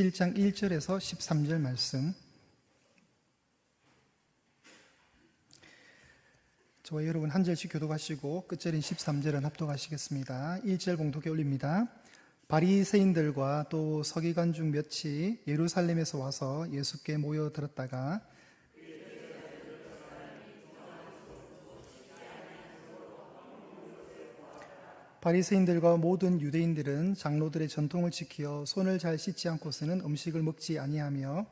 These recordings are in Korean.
7장 1절에서 13절 말씀. 저와 여러분 한 절씩 교독하시고 끝절인 13절은 합독하시겠습니다. 1절 봉독에 올립니다. 바리새인들과 또 서기관 중 몇이 예루살렘에서 와서 예수께 모여 들었다가 바리새인들과 모든 유대인들은 장로들의 전통을 지키어 손을 잘 씻지 않고서는 음식을 먹지 아니하며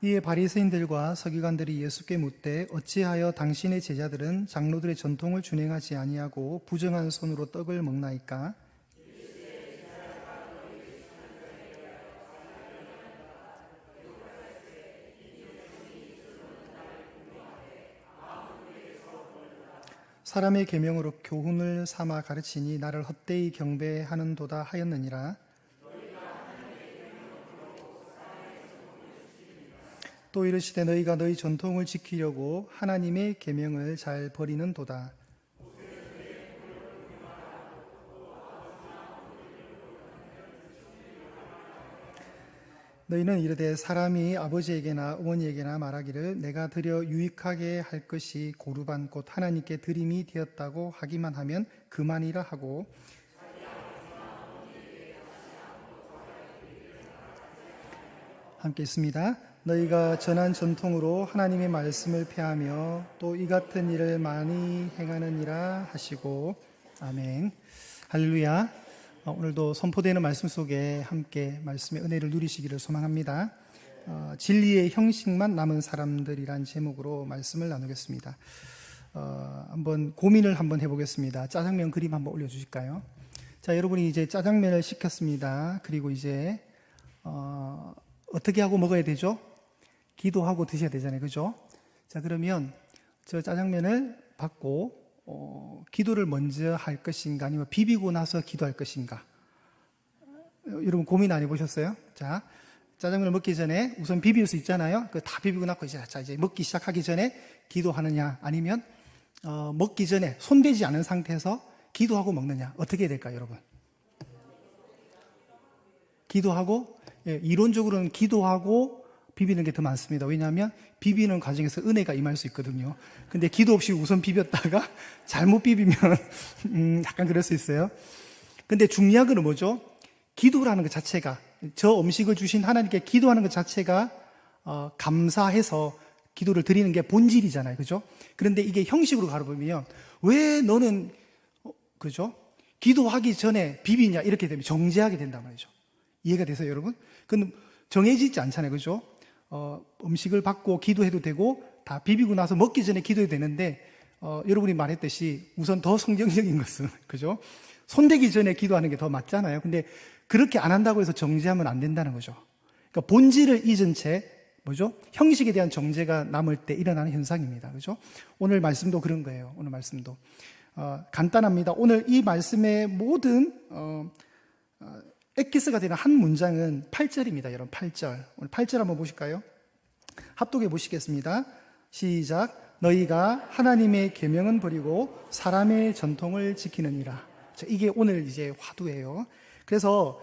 이에 바리새인들과 서기관들이 예수께 묻되 어찌하여 당신의 제자들은 장로들의 전통을 준행하지 아니하고 부정한 손으로 떡을 먹나이까 사람의 계명으로 교훈을 삼아 가르치니 나를 헛되이 경배하는도다 하였느니라. 또 이르시되 너희가 너희 전통을 지키려고 하나님의 계명을 잘 버리는도다 너희는 이르되 사람이 아버지에게나 어머니에게나 말하기를 내가 드려 유익하게 할 것이 고르반 곧 하나님께 드림이 되었다고 하기만 하면 그만이라 하고 함께 있습니다. 너희가 전한 전통으로 하나님의 말씀을 폐하며 또 이 같은 일을 많이 행하느니라 하시고 아멘. 할렐루야. 어, 오늘도 선포되는 말씀 속에 함께 말씀의 은혜를 누리시기를 소망합니다. 어, 진리의 형식만 남은 사람들이란 제목으로 말씀을 나누겠습니다. 어, 한번 고민을 한번 해보겠습니다. 짜장면 그림 한번 올려주실까요? 자, 여러분이 이제 짜장면을 시켰습니다. 그리고 이제 어, 어떻게 하고 먹어야 되죠? 기도하고 드셔야 되잖아요, 그죠? 자, 그러면 저 짜장면을 받고 어, 기도를 먼저 할 것인가 아니면 비비고 나서 기도할 것인가? 어, 여러분 고민 안 해보셨어요? 자, 짜장면을 먹기 전에 우선 비빌 수 있잖아요. 그 다 비비고 나고 이제 자 이제 먹기 시작하기 전에 기도하느냐 아니면 어, 먹기 전에 손대지 않은 상태에서 기도하고 먹느냐 어떻게 해야 될까요, 여러분? 기도하고 예, 이론적으로는 기도하고 비비는 게 더 많습니다. 왜냐하면 비비는 과정에서 은혜가 임할 수 있거든요. 근데 기도 없이 우선 비볐다가 잘못 비비면 음, 약간 그럴 수 있어요. 근데 중요한 건 뭐죠? 기도라는 것 자체가 저 음식을 주신 하나님께 기도하는 것 자체가 어, 감사해서 기도를 드리는 게 본질이잖아요. 그죠? 그런데 이게 형식으로 가려보면 왜 너는 어, 그죠? 기도하기 전에 비비냐 이렇게 되면 정죄하게 된단 말이죠. 이해가 되세요, 여러분? 그건 정해지지 않잖아요. 그죠? 어, 음식을 받고 기도해도 되고 다 비비고 나서 먹기 전에 기도해도 되는데 어, 여러분이 말했듯이 우선 더 성경적인 것은 그죠? 손대기 전에 기도하는 게 더 맞잖아요. 근데 그렇게 안 한다고 해서 정죄하면 안 된다는 거죠. 그러니까 본질을 잊은 채 뭐죠? 형식에 대한 정죄가 남을 때 일어나는 현상입니다. 그죠? 오늘 말씀도 그런 거예요. 오늘 말씀도 어, 간단합니다. 오늘 이 말씀의 모든 어, 어, 엑기스가 되는 한 문장은 8절입니다. 여러분 8절. 오늘 8절 한번 보실까요? 합독해 보시겠습니다. 시작. 너희가 하나님의 계명은 버리고 사람의 전통을 지키느니라. 자, 이게 오늘 이제 화두예요. 그래서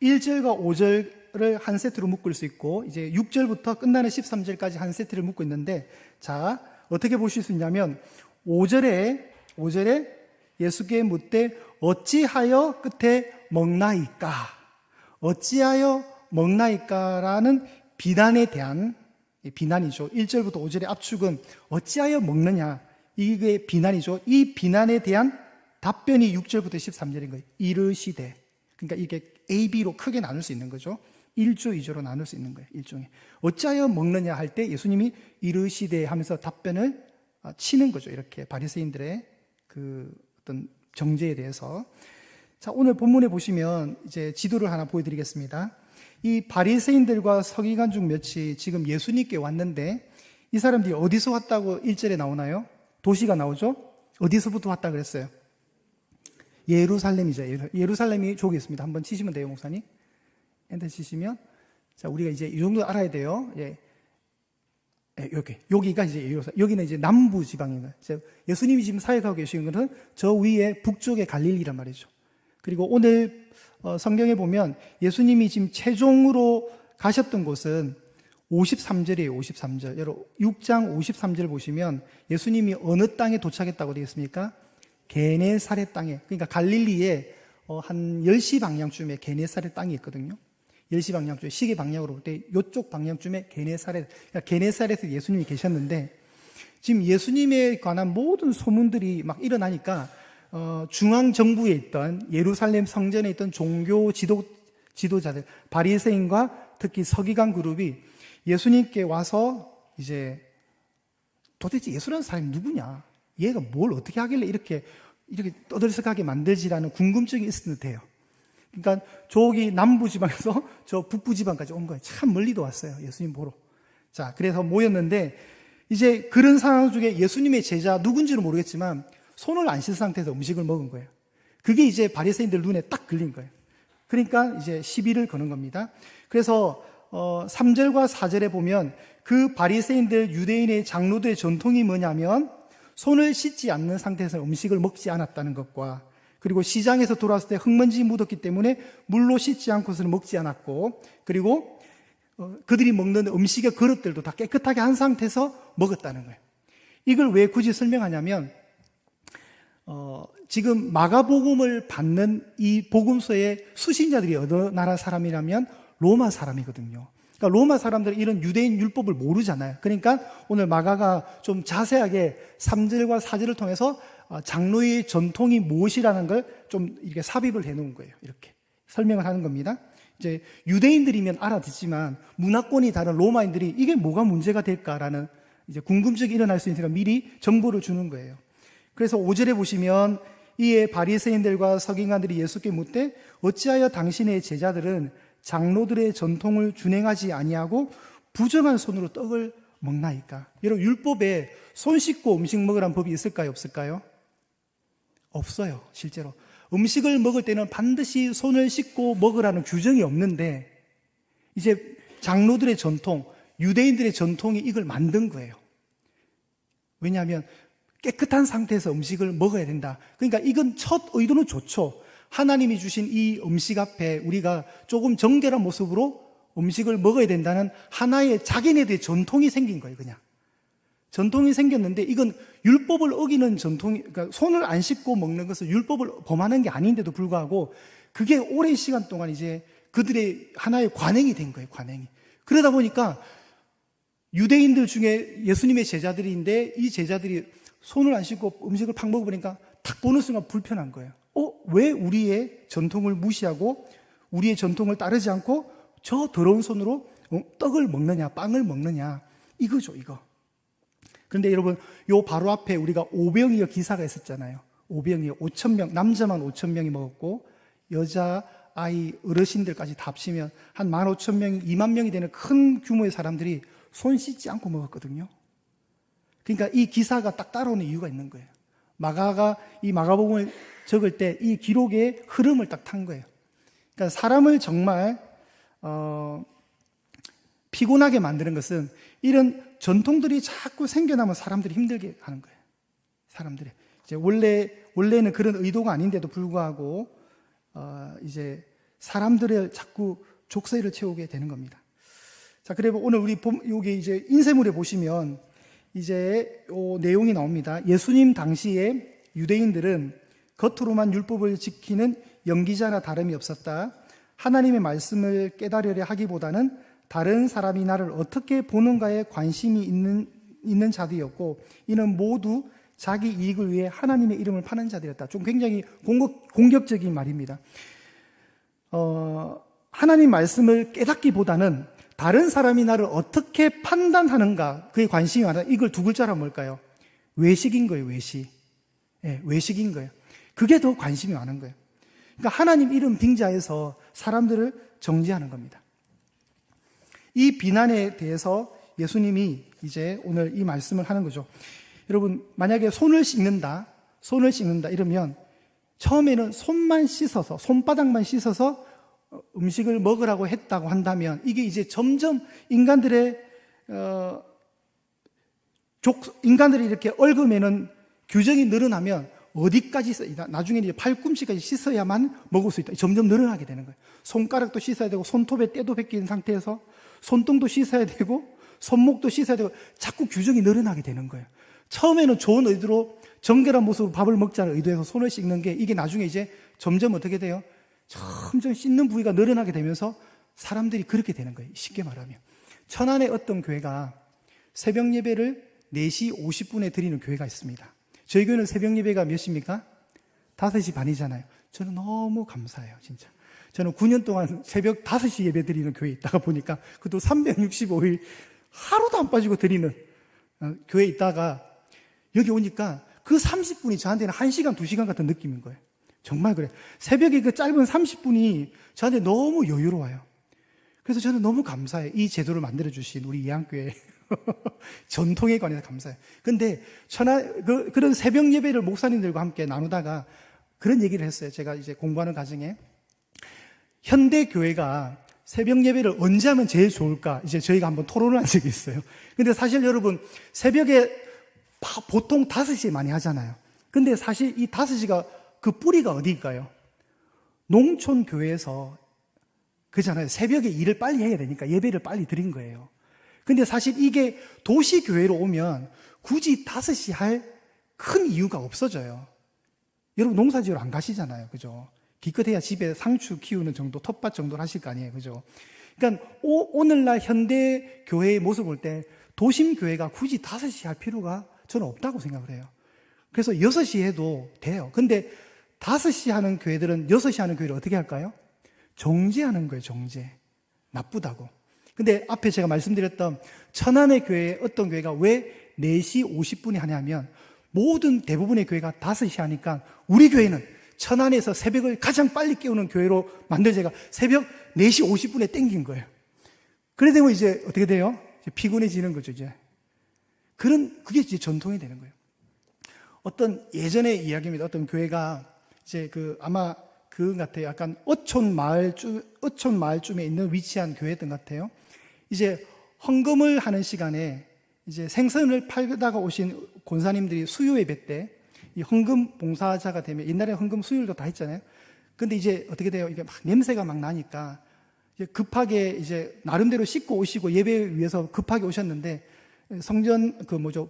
1절과 5절을 한 세트로 묶을 수 있고 이제 6절부터 끝나는 13절까지 한 세트를 묶고 있는데 자, 어떻게 보실 수 있냐면 5절에 5절에 예수께 묻되 어찌하여 끝에 먹나이까? 어찌하여 먹나이까라는 비난에 대한 비난이죠. 1절부터 5절의 압축은 어찌하여 먹느냐? 이게 비난이죠. 이 비난에 대한 답변이 6절부터 13절인 거예요. 이르시되. 그러니까 이게 A, B로 크게 나눌 수 있는 거죠. 1조, 2조로 나눌 수 있는 거예요. 일종의. 어찌하여 먹느냐 할 때 예수님이 이르시되 하면서 답변을 치는 거죠. 이렇게 바리새인들의 그 어떤 정죄에 대해서. 자, 오늘 본문에 보시면 이제 지도를 하나 보여드리겠습니다. 이 바리새인들과 서기관 중 몇이 지금 예수님께 왔는데 이 사람들이 어디서 왔다고 1절에 나오나요? 도시가 나오죠? 어디서부터 왔다 그랬어요? 예루살렘이죠. 예루살렘이 저기 있습니다. 한번 치시면 돼요, 목사님. 엔터 치시면. 자, 우리가 이제 이 정도 알아야 돼요. 예. 예, 여기 여기가 이제 예루살렘 여기는 이제 남부 거예요. 예수님이 지금 사역하고 계신 것은 저 위에 북쪽의 갈릴리란 말이죠. 그리고 오늘 어, 성경에 보면 예수님이 지금 최종으로 가셨던 곳은 53절이에요. 53절. 여러분 6장 53절 보시면 예수님이 어느 땅에 도착했다고 되어 있습니까? 게네사렛 땅에. 그러니까 갈릴리에 어, 한 10시 방향쯤에 게네사렛 땅이 있거든요. 10시 방향쯤에 시계 방향으로 볼 때 이쪽 방향쯤에 게네사렛 그러니까 게네사렛에 예수님이 계셨는데 지금 예수님에 관한 모든 소문들이 막 일어나니까 어, 중앙 정부에 있던 예루살렘 성전에 있던 종교 지도 지도자들 바리새인과 특히 서기관 그룹이 예수님께 와서 이제 도대체 예수라는 사람이 누구냐? 얘가 뭘 어떻게 하길래 이렇게 이렇게 떠들썩하게 만들지라는 궁금증이 있었는데요 그러니까 저기 남부 지방에서 저 북부 지방까지 온 거예요. 참 멀리도 왔어요. 예수님 보러. 자, 그래서 모였는데 이제 그런 상황 중에 예수님의 제자 누군지는 모르겠지만 손을 안 씻은 상태에서 음식을 먹은 거예요. 그게 이제 바리새인들 눈에 딱 걸린 거예요. 그러니까 이제 시비를 거는 겁니다. 그래서 어 3절과 4절에 보면 그 바리새인들 유대인의 장로들의 전통이 뭐냐면 손을 씻지 않는 상태에서 음식을 먹지 않았다는 것과 그리고 시장에서 돌아왔을 때 흙먼지 묻었기 때문에 물로 씻지 않고서는 먹지 않았고 그리고 어, 그들이 먹는 음식의 그릇들도 다 깨끗하게 한 상태에서 먹었다는 거예요. 이걸 왜 굳이 설명하냐면 어, 지금 마가복음을 받는 이 복음서의 수신자들이 어느 나라 사람이라면 로마 사람이거든요. 그러니까 로마 사람들은 이런 유대인 율법을 모르잖아요. 그러니까 오늘 마가가 좀 자세하게 3절과 4절을 통해서 어, 장로의 전통이 무엇이라는 걸 좀 이렇게 삽입을 해 놓은 거예요. 이렇게 설명을 하는 겁니다. 이제 유대인들이면 알아듣지만 문화권이 다른 로마인들이 이게 뭐가 문제가 될까라는 이제 궁금증이 일어날 수 있으니까 미리 정보를 주는 거예요. 그래서 5절에 보시면 이에 바리새인들과 서기관들이 예수께 묻되 어찌하여 당신의 제자들은 장로들의 전통을 준행하지 아니하고 부정한 손으로 떡을 먹나이까? 여러분 율법에 손 씻고 음식 먹으라는 법이 있을까요? 없을까요? 없어요. 실제로 음식을 먹을 때는 반드시 손을 씻고 먹으라는 규정이 없는데 이제 장로들의 전통, 유대인들의 전통이 이걸 만든 거예요. 왜냐하면 깨끗한 상태에서 음식을 먹어야 된다. 그러니까 이건 첫 의도는 좋죠. 하나님이 주신 이 음식 앞에 우리가 조금 정결한 모습으로 음식을 먹어야 된다는 하나의 자기네들의 전통이 생긴 거예요, 그냥. 전통이 생겼는데 이건 율법을 어기는 전통이, 그러니까 손을 안 씻고 먹는 것은 율법을 범하는 게 아닌데도 불구하고 그게 오랜 시간 동안 이제 그들의 하나의 관행이 된 거예요, 관행이. 그러다 보니까 유대인들 중에 예수님의 제자들인데 이 제자들이 손을 안 씻고 음식을 팍 먹어보니까 탁 보는 순간 불편한 거예요. 어, 왜 우리의 전통을 무시하고 우리의 전통을 따르지 않고 저 더러운 손으로 어, 떡을 먹느냐, 빵을 먹느냐. 이거죠, 이거. 그런데 여러분, 요 바로 앞에 우리가 오병이어 기사가 있었잖아요. 오병이어 5천 명, 남자만 5천 명이 먹었고 여자, 아이, 어르신들까지 다 합치면 한 1만 5천 명, 2만 명이 되는 큰 규모의 사람들이 손 씻지 않고 먹었거든요. 그러니까 이 기사가 딱 따라오는 이유가 있는 거예요. 마가가 이 마가복음을 적을 때 이 기록의 흐름을 딱 탄 거예요. 그러니까 사람을 정말 어, 피곤하게 만드는 것은 이런 전통들이 자꾸 생겨나면 사람들이 힘들게 하는 거예요. 사람들이 이제 원래 원래는 그런 의도가 아닌데도 불구하고 어, 이제 사람들을 자꾸 족쇄를 채우게 되는 겁니다. 자, 그리고 오늘 우리 여기 이제 인쇄물에 보시면 이제 요 내용이 나옵니다. 예수님 당시에 유대인들은 겉으로만 율법을 지키는 연기자나 다름이 없었다. 하나님의 말씀을 깨달으려 하기보다는 다른 사람이 나를 어떻게 보는가에 관심이 있는, 있는 자들이었고, 이는 모두 자기 이익을 위해 하나님의 이름을 파는 자들이었다. 좀 굉장히 공격, 공격적인 말입니다. 어, 하나님 말씀을 깨닫기보다는 다른 사람이 나를 어떻게 판단하는가 그에 관심이 많아. 이걸 두 글자로 뭘까요? 외식인 거예요, 외식. 예, 외식인 거예요. 그게 더 관심이 많은 거예요. 그러니까 하나님 이름 빙자해서 사람들을 정지하는 겁니다. 이 비난에 대해서 예수님이 이제 오늘 이 말씀을 하는 거죠. 여러분, 만약에 손을 씻는다, 손을 씻는다 이러면 처음에는 손만 씻어서, 손바닥만 씻어서 음식을 먹으라고 했다고 한다면 이게 이제 점점 인간들의 어, 족, 인간들이 이렇게 얽으면은 규정이 늘어나면 어디까지 써, 나중에 이제 팔꿈치까지 씻어야만 먹을 수 있다. 점점 늘어나게 되는 거예요. 손가락도 씻어야 되고, 손톱에 때도 벗긴 상태에서, 손등도 씻어야 되고, 손목도 씻어야 되고, 자꾸 규정이 늘어나게 되는 거예요. 처음에는 좋은 의도로 정결한 모습으로 밥을 먹자는 의도에서 손을 씻는 게 이게 나중에 이제 점점 어떻게 돼요? 점점 씻는 부위가 늘어나게 되면서 사람들이 그렇게 되는 거예요. 쉽게 말하면. 천안의 어떤 교회가 새벽 예배를 4시 50분에 드리는 교회가 있습니다. 저희 교회는 새벽 예배가 몇 시입니까? 5시 반이잖아요. 저는 너무 감사해요, 진짜. 저는 9년 동안 새벽 5시 예배 드리는 교회에 있다가 보니까 그것도 365일 하루도 안 빠지고 드리는 어, 교회에 있다가 여기 오니까 그 30분이 저한테는 1시간, 2시간 같은 느낌인 거예요. 정말 그래. 새벽에 그 짧은 30분이 저한테 너무 여유로워요. 그래서 저는 너무 감사해요. 이 제도를 만들어주신 우리 이양교회. 전통에 관해서 감사해요. 근데 천하, 그, 그런 새벽 예배를 목사님들과 함께 나누다가 그런 얘기를 했어요. 제가 이제 공부하는 과정에. 현대 교회가 새벽 예배를 언제 하면 제일 좋을까? 이제 저희가 한번 토론을 한 적이 있어요. 근데 사실 여러분, 새벽에 보통 5시에 많이 하잖아요. 근데 사실 이 5시가 그 뿌리가 어디일까요? 농촌 교회에서 그잖아요. 새벽에 일을 빨리 해야 되니까 예배를 빨리 드린 거예요. 근데 사실 이게 도시 교회로 오면 굳이 5시 할 큰 이유가 없어져요. 여러분 농사 지으러 안 가시잖아요. 그죠? 기껏해야 집에 상추 키우는 정도, 텃밭 정도를 하실 거 아니에요. 그죠? 그러니까 오, 늘날 현대 교회의 모습을 볼 때 도심 교회가 굳이 5시 할 필요가 저는 없다고 생각을 해요. 그래서 6시 해도 돼요. 근데 5시 하는 교회들은 6시 하는 교회를 어떻게 할까요? 정제하는 거예요, 정제. 나쁘다고. 근데 앞에 제가 말씀드렸던 천안의 교회, 어떤 교회가 왜 4시 50분에 하냐면 모든 대부분의 교회가 5시 하니까 우리 교회는 천안에서 새벽을 가장 빨리 깨우는 교회로 만들 제가 새벽 4시 50분에 땡긴 거예요. 그래 되면 이제 어떻게 돼요? 이제 피곤해지는 거죠, 이제. 그런, 그게 이제 전통이 되는 거예요. 어떤 예전의 이야기입니다. 어떤 교회가 이제 그 아마 그 같아요. 약간 어촌 마을쯤, 어촌 마을쯤에 있는 위치한 것 같아요. 이제 헌금을 하는 시간에 이제 생선을 팔다가 오신 권사님들이 수요 예배 때 이 헌금 봉사자가 되면 옛날에 헌금 수요일도 다 했잖아요. 근데 이제 어떻게 돼요? 이게 막 냄새가 막 나니까 이제 급하게 이제 나름대로 씻고 오시고 예배 위해서 급하게 오셨는데 성전 그 뭐죠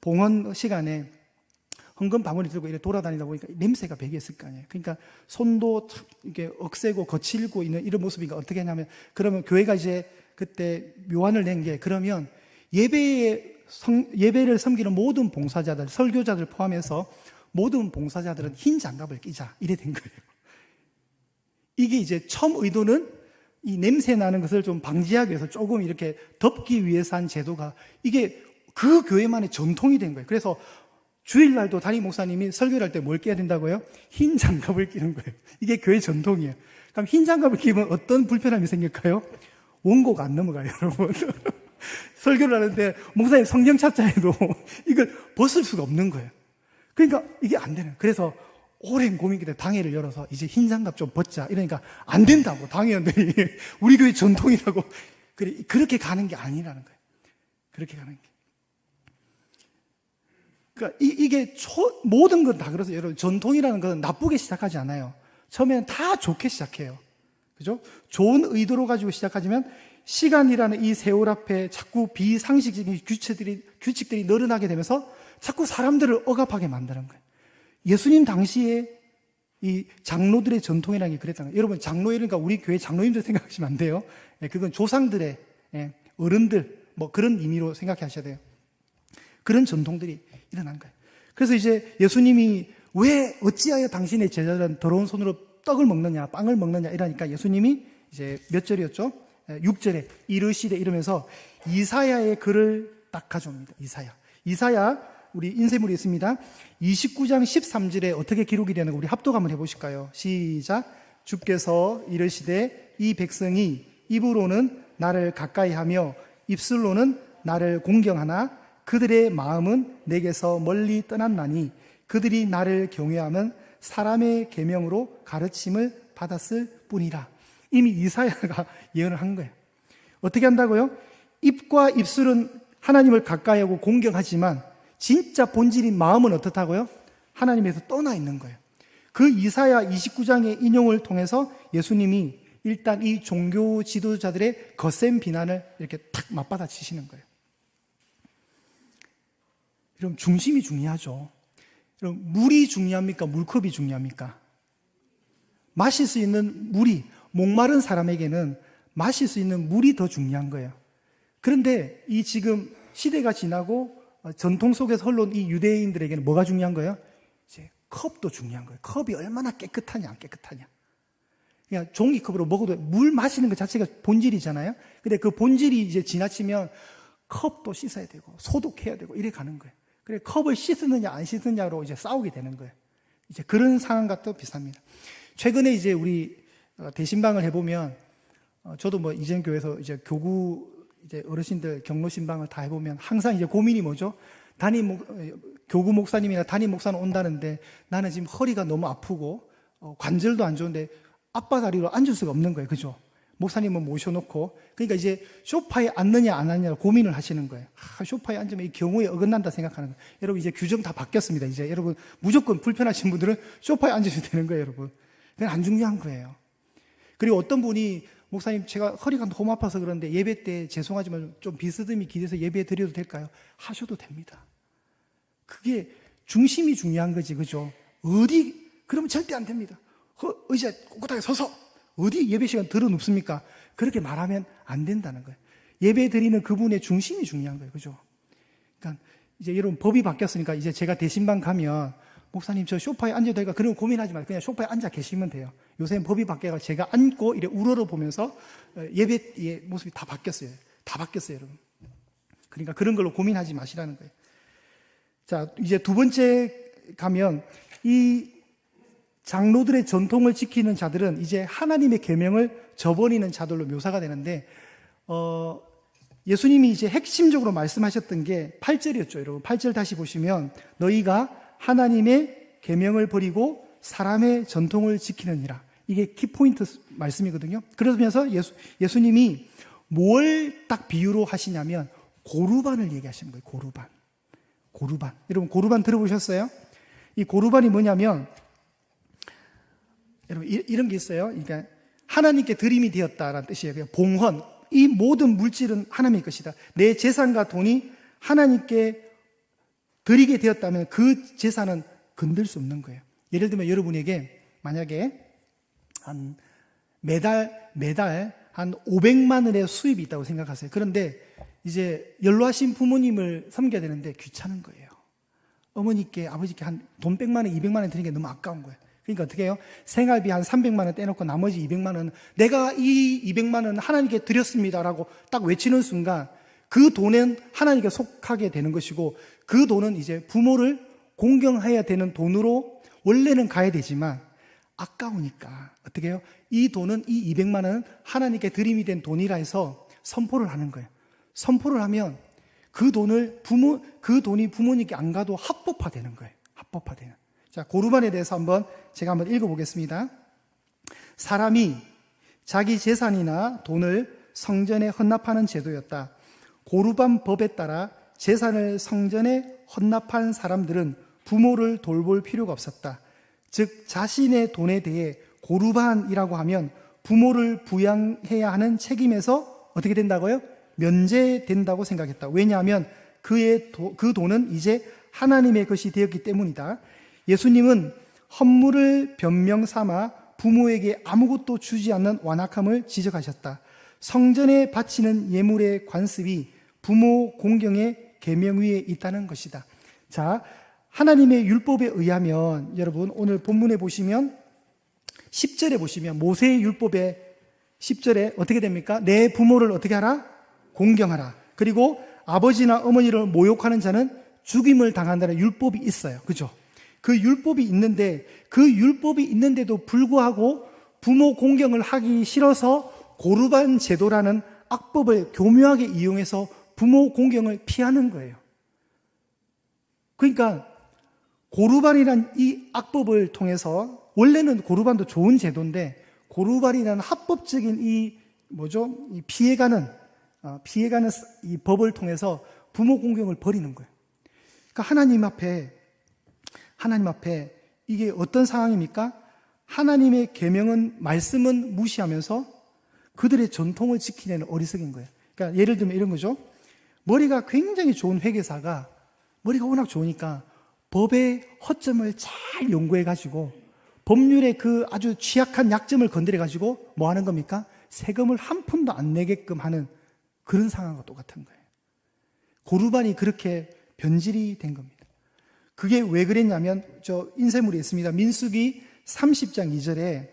봉헌 시간에 헌금 방울이 들고 이렇게 돌아다니다 보니까 냄새가 배겼을 거 아니에요. 그러니까 손도 이게 억세고 거칠고 있는 이런 모습이니까 어떻게 하냐면 그러면 교회가 이제 그때 묘안을 낸 게 그러면 예배에 성, 예배를 섬기는 모든 봉사자들, 설교자들 포함해서 모든 봉사자들은 흰 장갑을 끼자. 이래 된 거예요. 이게 이제 처음 의도는 이 냄새 나는 것을 좀 방지하기 위해서 조금 이렇게 덮기 위해서 한 제도가 이게 그 교회만의 전통이 된 거예요. 그래서 주일날도 담임 목사님이 설교를 할 때뭘 끼야 된다고요? 흰 장갑을 끼는 거예요. 이게 교회 전통이에요. 그럼 흰 장갑을 끼면 어떤 불편함이 생길까요? 원고가 안 넘어가요, 여러분. 설교를 하는데 목사님 성경 찾자 해도 이걸 벗을 수가 없는 거예요. 그러니까 이게 안 되는. 그래서 오랜 고민 끝에 당회를 열어서 이제 흰 장갑 좀 벗자. 이러니까 안 된다고 당회원들이 우리 교회 전통이라고 그렇게 가는 게 아니라는 거예요. 그렇게 가는 게. 그러니까 이, 게 초, 모든 건 다 그래서 여러분 전통이라는 것은 나쁘게 시작하지 않아요. 처음에는 다 좋게 시작해요. 그죠? 좋은 의도로 가지고 시작하지만 시간이라는 이 세월 앞에 자꾸 비상식적인 규칙들이, 규칙들이 늘어나게 되면서 자꾸 사람들을 억압하게 만드는 거예요. 예수님 당시에 이 장로들의 전통이라는 게 거예요. 여러분, 장로이니까 우리 교회 장로님들 생각하시면 안 돼요. 예, 그건 조상들의 예, 어른들, 뭐 그런 의미로 생각하셔야 돼요. 그런 전통들이 일어난 거예요. 그래서 이제 예수님이 왜 어찌하여 당신의 제자들은 더러운 손으로 떡을 먹느냐, 빵을 먹느냐 이러니까 예수님이 이제 몇 절이었죠? 6절에 이르시되 이러면서 이사야의 글을 딱 가져옵니다. 이사야. 이사야 우리 인쇄물이 있습니다. 29장 13절에 어떻게 기록이 되는 거 우리 합독 한번 해 보실까요? 시작. 주께서 이르시되 이 백성이 입으로는 나를 가까이 하며 입술로는 나를 공경하나 그들의 마음은 내게서 멀리 떠났나니 그들이 나를 경외하면 사람의 계명으로 가르침을 받았을 뿐이라. 이미 이사야가 예언을 한 거예요. 어떻게 한다고요? 입과 입술은 하나님을 가까이하고 공경하지만 진짜 본질인 마음은 어떻다고요? 하나님에서 떠나 있는 거예요. 그 이사야 29장의 인용을 통해서 예수님이 일단 이 종교 지도자들의 거센 비난을 이렇게 탁 맞받아 치시는 거예요. 여러분, 중심이 중요하죠. 여러분, 물이 중요합니까? 물컵이 중요합니까? 마실 수 있는 물이, 목마른 사람에게는 마실 수 있는 물이 더 중요한 거예요. 그런데 이 지금 시대가 지나고 어, 전통 속에서 흘러온 이 유대인들에게는 뭐가 중요한 거예요? 이제 컵도 중요한 거예요. 컵이 얼마나 깨끗하냐, 안 깨끗하냐. 그냥 종이컵으로 먹어도 물 마시는 것 자체가 본질이잖아요. 근데 그 본질이 이제 지나치면 컵도 씻어야 되고 소독해야 되고 이래 가는 거예요. 그래 컵을 씻느냐 안 씻느냐로 이제 싸우게 되는 거예요. 이제 그런 상황과 또 비슷합니다. 최근에 이제 우리 어, 대신방을 해보면 어, 저도 뭐 이전 교회에서 이제 교구 이제 어르신들 경로 신방을 다 해보면 항상 이제 고민이 뭐죠? 담임 목, 어, 교구 목사님이나 담임 목사는 온다는데 나는 지금 허리가 너무 아프고 어, 관절도 안 좋은데 아빠 다리로 앉을 수가 없는 거예요, 그죠? 목사님은 모셔놓고 그러니까 이제 쇼파에 앉느냐 안 앉느냐 고민을 하시는 거예요. 아, 쇼파에 앉으면 이 경우에 어긋난다 생각하는 거예요. 여러분 이제 규정 다 바뀌었습니다. 이제 여러분 무조건 불편하신 분들은 쇼파에 앉으셔도 되는 거예요, 여러분. 그건 안 중요한 거예요. 그리고 어떤 분이 목사님 제가 허리가 너무 아파서 그런데 예배 때 죄송하지만 좀 비스듬히 기대서 예배 드려도 될까요? 하셔도 됩니다. 그게 중심이 중요한 거지, 그죠? 어디 그러면 절대 안 됩니다. 허- 의자에 꼿꼿하게 서서 어디 예배 시간 들어눕습니까? 그렇게 말하면 안 된다는 거예요. 예배 드리는 그분의 중심이 중요한 거예요, 그죠? 그러니까 이제 여러분 법이 바뀌었으니까 이제 제가 대신방 가면 목사님 저 소파에 앉아도 될까? 그런 거 고민하지 말고 그냥 소파에 앉아 계시면 돼요. 요새는 법이 바뀌어서 제가 앉고 이래 우러러 보면서 어, 예배의 모습이 다 바뀌었어요. 다 바뀌었어요, 여러분. 그러니까 그런 걸로 고민하지 마시라는 거예요. 자, 이제 두 번째 가면 이 장로들의 전통을 지키는 자들은 이제 하나님의 계명을 저버리는 자들로 묘사가 되는데 어, 예수님이 이제 핵심적으로 말씀하셨던 게 8절이었죠. 여러분 8절 다시 보시면 너희가 하나님의 계명을 버리고 사람의 전통을 지키느니라. 이게 키포인트 말씀이거든요. 그러면서 예수, 예수님이 뭘 딱 비유로 하시냐면 고루반을 얘기하시는 거예요. 고루반. 고루반. 여러분 고루반 들어보셨어요? 이 고루반이 뭐냐면 여러분 이- 이런 게 있어요. 그러니까 하나님께 드림이 되었다라는 뜻이에요. 봉헌. 이 모든 물질은 하나님의 것이다. 내 재산과 돈이 하나님께 드리게 되었다면 그 재산은 건들 수 없는 거예요. 예를 들면 여러분에게 만약에 한 매달 매달 한 500만 원의 수입이 있다고 생각하세요. 그런데 이제 연로하신 부모님을 섬겨야 되는데 귀찮은 거예요. 어머니께 아버지께 한 돈 100만 원, 200만 원 드리는 게 너무 아까운 거예요. 그러니까 어떻게 해요? 생활비 한 300만 원 떼놓고 나머지 200만 원 내가 이 200만 원 하나님께 드렸습니다라고 딱 외치는 순간 그 돈은 하나님께 속하게 되는 것이고 그 돈은 이제 부모를 공경해야 되는 돈으로 원래는 가야 되지만 아까우니까 어떻게 해요? 이 돈은 이 200만 원은 하나님께 드림이 된 돈이라 해서 선포를 하는 거예요. 선포를 하면 그 돈을 부모 그 돈이 부모님께 안 가도 합법화되는 거예요. 합법화되는. 자, 고르반에 대해서 한번 제가 한번 읽어 보겠습니다. 사람이 자기 재산이나 돈을 성전에 헌납하는 제도였다. 고르반 법에 따라 재산을 성전에 헌납한 사람들은 부모를 돌볼 필요가 없었다. 즉 자신의 돈에 대해 고르반이라고 하면 부모를 부양해야 하는 책임에서 어떻게 된다고요? 면제된다고 생각했다. 왜냐하면 그의 도, 그 돈은 이제 하나님의 것이 되었기 때문이다. 예수님은 헌물을 변명 삼아 부모에게 아무것도 주지 않는 완악함을 지적하셨다. 성전에 바치는 예물의 관습이 부모 공경의 계명 위에 있다는 것이다. 자, 하나님의 율법에 의하면 여러분 오늘 본문에 보시면 10절에 보시면 모세의 율법에 10절에 어떻게 됩니까? 내 부모를 어떻게 하라? 공경하라. 그리고 아버지나 어머니를 모욕하는 자는 죽임을 당한다는 율법이 있어요. 그죠? 그 율법이 있는데 그 율법이 있는데도 불구하고 부모 공경을 하기 싫어서 고르반 제도라는 악법을 교묘하게 이용해서 부모 공경을 피하는 거예요. 그러니까 고르반이란 이 악법을 통해서 원래는 고르반도 좋은 제도인데 고르반이라는 합법적인 이 뭐죠? 이 피해가는 어, 피해가는 이 법을 통해서 부모 공경을 버리는 거예요. 그러니까 하나님 앞에 하나님 앞에 이게 어떤 상황입니까? 하나님의 계명은 말씀은 무시하면서 그들의 전통을 지키려는 어리석인 거예요. 그러니까 예를 들면 이런 거죠. 머리가 굉장히 좋은 회계사가 머리가 워낙 좋으니까 법의 허점을 잘 연구해 가지고 법률의 그 아주 취약한 약점을 건드려 가지고 뭐 하는 겁니까? 세금을 한 푼도 안 내게끔 하는 그런 상황과 똑같은 거예요. 고르반이 그렇게 변질이 된 겁니다. 그게 왜 그랬냐면 저 인쇄물이 있습니다. 민수기 30장 2절에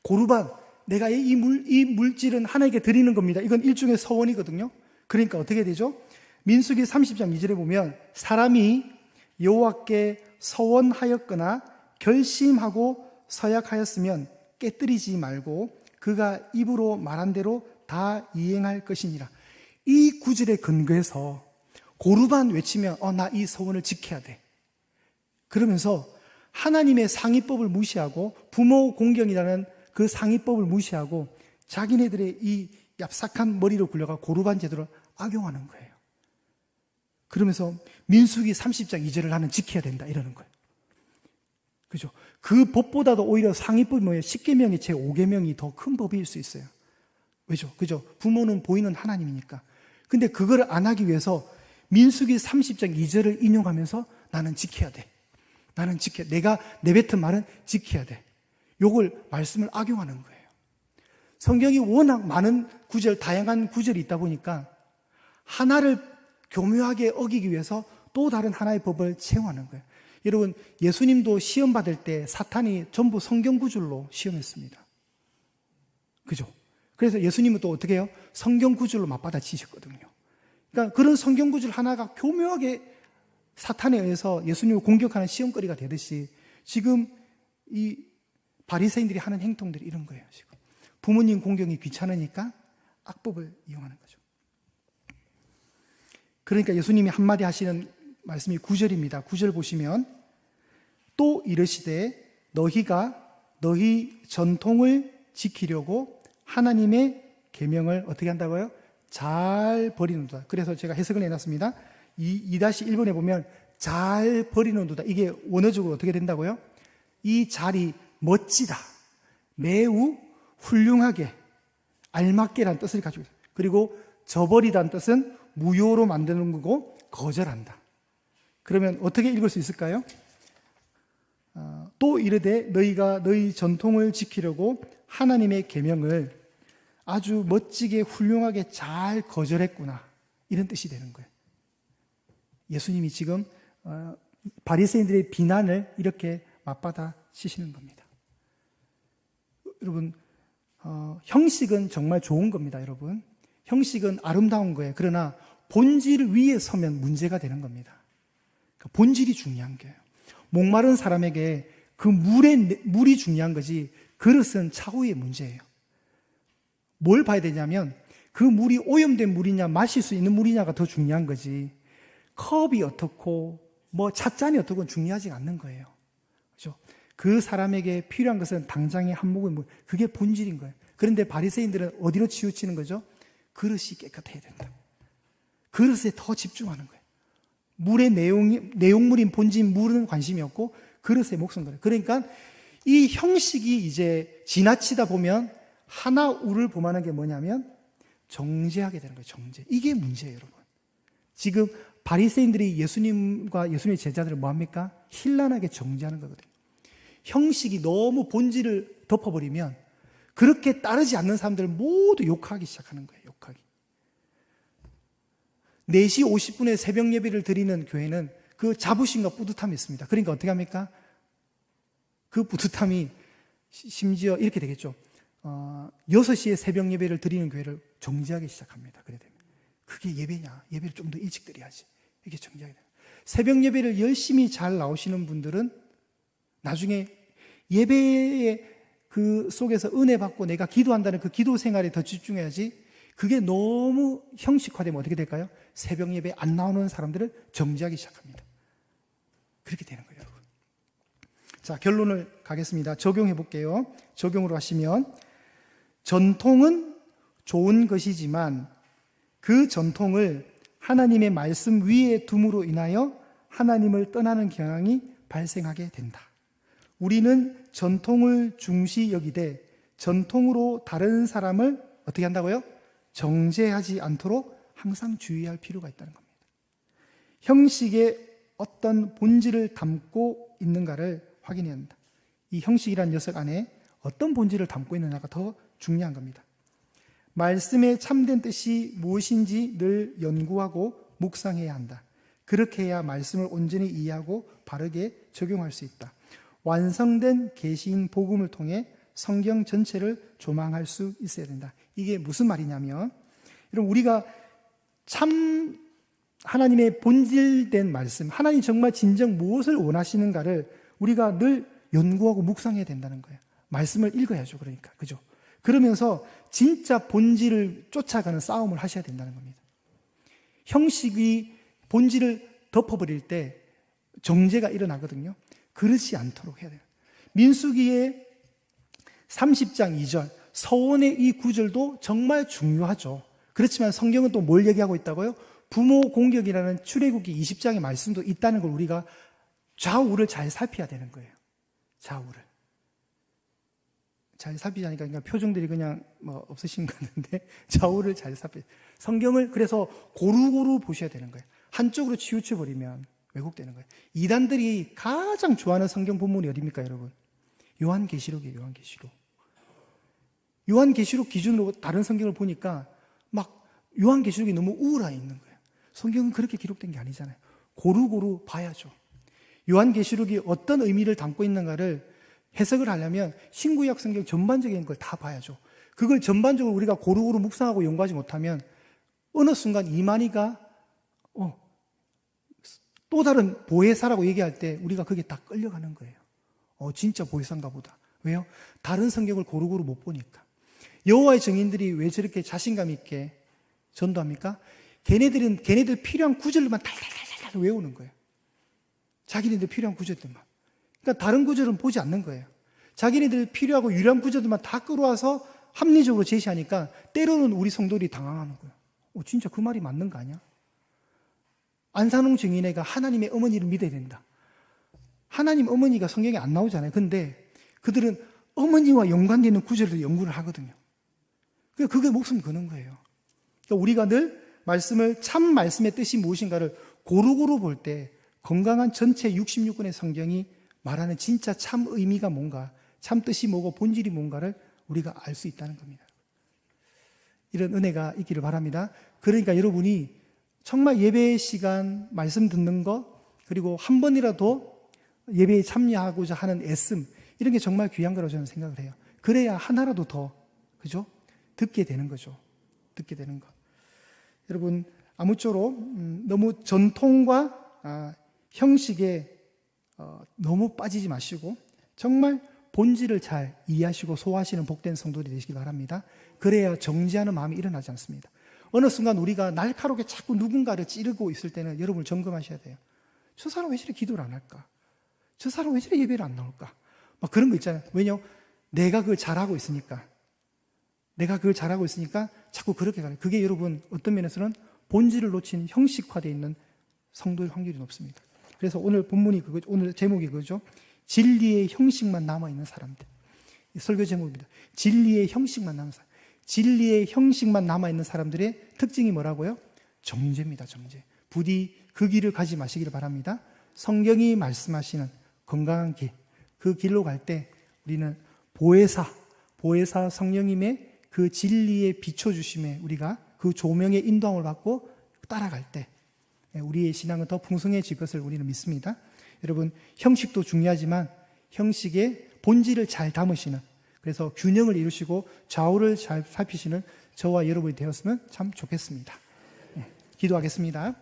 고르반 내가 이 물 이 물질은 하나님께 드리는 겁니다. 이건 일종의 서원이거든요. 그러니까 어떻게 되죠? 민수기 30장 2절에 보면 사람이 여호와께 서원하였거나 결심하고 서약하였으면 깨뜨리지 말고 그가 입으로 말한 대로 다 이행할 것이니라. 이 구절에 근거해서 고르반 외치면 어 나 이 서원을 지켜야 돼. 그러면서 하나님의 상위법을 무시하고 부모 공경이라는 그 상위법을 무시하고 자기네들의 이 얍삭한 머리로 굴려가 고르반 제도를 악용하는 거예요. 그러면서 민수기 30장 2절을 나는 지켜야 된다 이러는 거예요. 그죠? 그 법보다도 오히려 상위법이 뭐예요? 10계명이 제 5계명이 더 큰 법일 수 있어요. 왜죠? 그죠? 부모는 보이는 하나님이니까. 근데 그걸 안 하기 위해서 민수기 30장 2절을 인용하면서 나는 지켜야 돼. 나는 지켜. 내가 내뱉은 말은 지켜야 돼. 요걸 말씀을 악용하는 거예요. 성경이 워낙 많은 구절, 다양한 구절이 있다 보니까 하나를 교묘하게 어기기 위해서 또 다른 하나의 법을 채용하는 거예요. 여러분, 예수님도 시험 받을 때 사탄이 전부 성경 구절로 시험했습니다. 그죠? 그래서 예수님은 또 어떻게 해요? 성경 구절로 맞받아치셨거든요. 그러니까 그런 성경 구절 하나가 교묘하게 사탄에 의해서 예수님을 공격하는 시험거리가 되듯이 지금 이 바리새인들이 하는 행동들이 이런 거예요. 지금 부모님 공경이 귀찮으니까 악법을 이용하는 거죠. 그러니까 예수님이 한마디 하시는 말씀이 9절입니다. 9절 보시면 또 이르시되 너희가 너희 전통을 지키려고 하나님의 계명을 어떻게 한다고요? 잘 버리는도다. 그래서 제가 해석을 해놨습니다. 이 2-1번에 보면 잘 버리는 도다. 이게 원어적으로 어떻게 된다고요? 이 잘이 멋지다. 매우 훌륭하게 알맞게란 뜻을 가지고 있어요. 그리고 저버리다는 뜻은 무효로 만드는 거고 거절한다. 그러면 어떻게 읽을 수 있을까요? 어, 또 이르되 너희가 너희 전통을 지키려고 하나님의 계명을 아주 멋지게 훌륭하게 잘 거절했구나 이런 뜻이 되는 거예요. 예수님이 지금 어, 바리새인들의 비난을 이렇게 맞받아 치시는 겁니다. 여러분 어, 형식은 정말 좋은 겁니다, 여러분. 형식은 아름다운 거예요. 그러나 본질 위에 서면 문제가 되는 겁니다. 그러니까 본질이 중요한 거예요. 목마른 사람에게 그 물의 물이 중요한 거지 그릇은 차후의 문제예요. 뭘 봐야 되냐면 그 물이 오염된 물이냐 마실 수 있는 물이냐가 더 중요한 거지. 컵이 어떻고 뭐 찻잔이 어떻고 중요하지 않는 거예요. 그죠? 그 사람에게 필요한 것은 당장의 한 모금 물. 그게 본질인 거예요. 그런데 바리새인들은 어디로 치우치는 거죠? 그릇이 깨끗해야 된다. 그릇에 더 집중하는 거예요. 물의 내용이, 내용물인 본진 물은 관심이 없고 그릇에 목숨 걸어요. 그러니까 이 형식이 이제 지나치다 보면 하나 우를 범하는 게 뭐냐면 정죄하게 되는 거예요. 정죄. 이게 문제예요, 여러분. 지금 바리새인들이 예수님과 예수님의 제자들을 뭐 합니까? 힐난하게 정죄하는 거거든요. 형식이 너무 본질을 덮어버리면 그렇게 따르지 않는 사람들을 모두 욕하기 시작하는 거예요. 욕하기. 4시 50분에 새벽 예배를 드리는 교회는 그 자부심과 뿌듯함이 있습니다. 그러니까 어떻게 합니까? 그 뿌듯함이 심지어 이렇게 되겠죠. 어, 6시에 새벽 예배를 드리는 교회를 정지하기 시작합니다. 그래 되면. 그게 예배냐? 예배를 좀 더 일찍 드려야지. 이게 정지하게 돼요. 새벽 예배를 열심히 잘 나오시는 분들은 나중에 예배의 그 속에서 은혜 받고 내가 기도한다는 그 기도 생활에 더 집중해야지 그게 너무 형식화되면 어떻게 될까요? 새벽 예배 안 나오는 사람들을 정지하기 시작합니다. 그렇게 되는 거예요. 자, 결론을 가겠습니다. 적용해 볼게요. 적용으로 하시면 전통은 좋은 것이지만 그 전통을 하나님의 말씀 위에 둠으로 인하여 하나님을 떠나는 경향이 발생하게 된다. 우리는 전통을 중시 여기되 전통으로 다른 사람을 어떻게 한다고요? 정죄하지 않도록 항상 주의할 필요가 있다는 겁니다. 형식에 어떤 본질을 담고 있는가를 확인해야 한다. 이 형식이란 녀석 안에 어떤 본질을 담고 있느냐가 더 중요한 겁니다. 말씀의 참된 뜻이 무엇인지 늘 연구하고 묵상해야 한다. 그렇게 해야 말씀을 온전히 이해하고 바르게 적용할 수 있다. 완성된 계시인 복음을 통해 성경 전체를 조망할 수 있어야 된다. 이게 무슨 말이냐면 여러분 우리가 참 하나님의 본질된 말씀, 하나님 정말 진정 무엇을 원하시는가를 우리가 늘 연구하고 묵상해야 된다는 거예요. 말씀을 읽어야죠. 그러니까. 그죠? 그러면서 진짜 본질을 쫓아가는 싸움을 하셔야 된다는 겁니다. 형식이 본질을 덮어버릴 때 정제가 일어나거든요. 그렇지 않도록 해야 돼요. 민수기의 30장 2절, 서원의 이 구절도 정말 중요하죠. 그렇지만 성경은 또 뭘 얘기하고 있다고요? 부모 공격이라는 출애굽기 20장의 말씀도 있다는 걸 우리가 좌우를 잘 살펴야 되는 거예요. 좌우를. 잘 살피자니까 그냥 표정들이 그냥 뭐 없으신 것 같은데 좌우를 잘 살피. 성경을 그래서 고루고루 보셔야 되는 거예요. 한쪽으로 치우쳐 버리면 왜곡되는 거예요. 이단들이 가장 좋아하는 성경 본문이 어디입니까, 여러분? 요한계시록이에요, 요한계시록. 요한계시록 기준으로 다른 성경을 보니까 막 요한계시록이 너무 우울해 있는 거예요. 성경은 그렇게 기록된 게 아니잖아요. 고루고루 봐야죠. 요한계시록이 어떤 의미를 담고 있는가를 해석을 하려면 신구약 성경 전반적인 걸 다 봐야죠. 그걸 전반적으로 우리가 고루고루 묵상하고 연구하지 못하면 어느 순간 이만희가 어, 또 다른 보혜사라고 얘기할 때 우리가 그게 다 끌려가는 거예요. 어, 진짜 보혜사인가 보다. 왜요? 다른 성경을 고루고루 못 보니까. 여호와의 증인들이 왜 저렇게 자신감 있게 전도합니까? 걔네들은 걔네들 필요한 구절만 달달달달 외우는 거예요. 자기네들 필요한 구절들만. 그러니까 다른 구절은 보지 않는 거예요. 자기네들 필요하고 유리한 구절들만 다 끌어와서 합리적으로 제시하니까 때로는 우리 성도들이 당황하는 거예요. 어, 진짜 그 말이 맞는 거 아니야? 안산홍 증인애가 하나님의 어머니를 믿어야 된다. 하나님 어머니가 성경에 안 나오잖아요. 근데 그들은 어머니와 연관되는 구절을 연구를 하거든요. 그러니까 그게 목숨 거는 거예요. 그러니까 우리가 늘 말씀을 참 말씀의 뜻이 무엇인가를 고루고루 볼 때 건강한 전체 66권의 성경이 말하는 진짜 참 의미가 뭔가, 참 뜻이 뭐고 본질이 뭔가를 우리가 알 수 있다는 겁니다. 이런 은혜가 있기를 바랍니다. 그러니까 여러분이 정말 예배 시간 말씀 듣는 것, 그리고 한 번이라도 예배에 참여하고자 하는 애씀, 이런 게 정말 귀한 거라고 저는 생각을 해요. 그래야 하나라도 더, 그죠? 듣게 되는 거죠. 듣게 되는 것. 여러분, 아무쪼록, 음, 너무 전통과 아, 형식에 어, 너무 빠지지 마시고, 정말 본질을 잘 이해하시고 소화하시는 복된 성도들이 되시기 바랍니다. 그래야 정지하는 마음이 일어나지 않습니다. 어느 순간 우리가 날카롭게 자꾸 누군가를 찌르고 있을 때는 여러분을 점검하셔야 돼요. 저 사람 왜 저래 기도를 안 할까? 저 사람 왜 저래 예배를 안 나올까? 막 그런 거 있잖아요. 왜냐? 내가 그걸 잘하고 있으니까. 내가 그걸 잘하고 있으니까 자꾸 그렇게 가요. 그게 여러분 어떤 면에서는 본질을 놓친 형식화되어 있는 성도의 확률이 높습니다. 그래서 오늘 본문이 그거, 오늘 제목이 그거죠. 진리의 형식만 남아 있는 사람들. 설교 제목입니다. 진리의 형식만 남은 사람. 진리의 형식만 남아 있는 사람들의 특징이 뭐라고요? 정죄입니다, 정죄. 부디 그 길을 가지 마시기를 바랍니다. 성경이 말씀하시는 건강한 길, 그 길로 갈 때 우리는 보혜사, 보혜사 성령님의 그 진리에 비춰주심에 우리가 그 조명의 인도함을 받고 따라갈 때 우리의 신앙은 더 풍성해질 것을 우리는 믿습니다. 여러분, 형식도 중요하지만 형식의 본질을 잘 담으시는 그래서 균형을 이루시고 좌우를 잘 살피시는 저와 여러분이 되었으면 참 좋겠습니다. 네, 기도하겠습니다.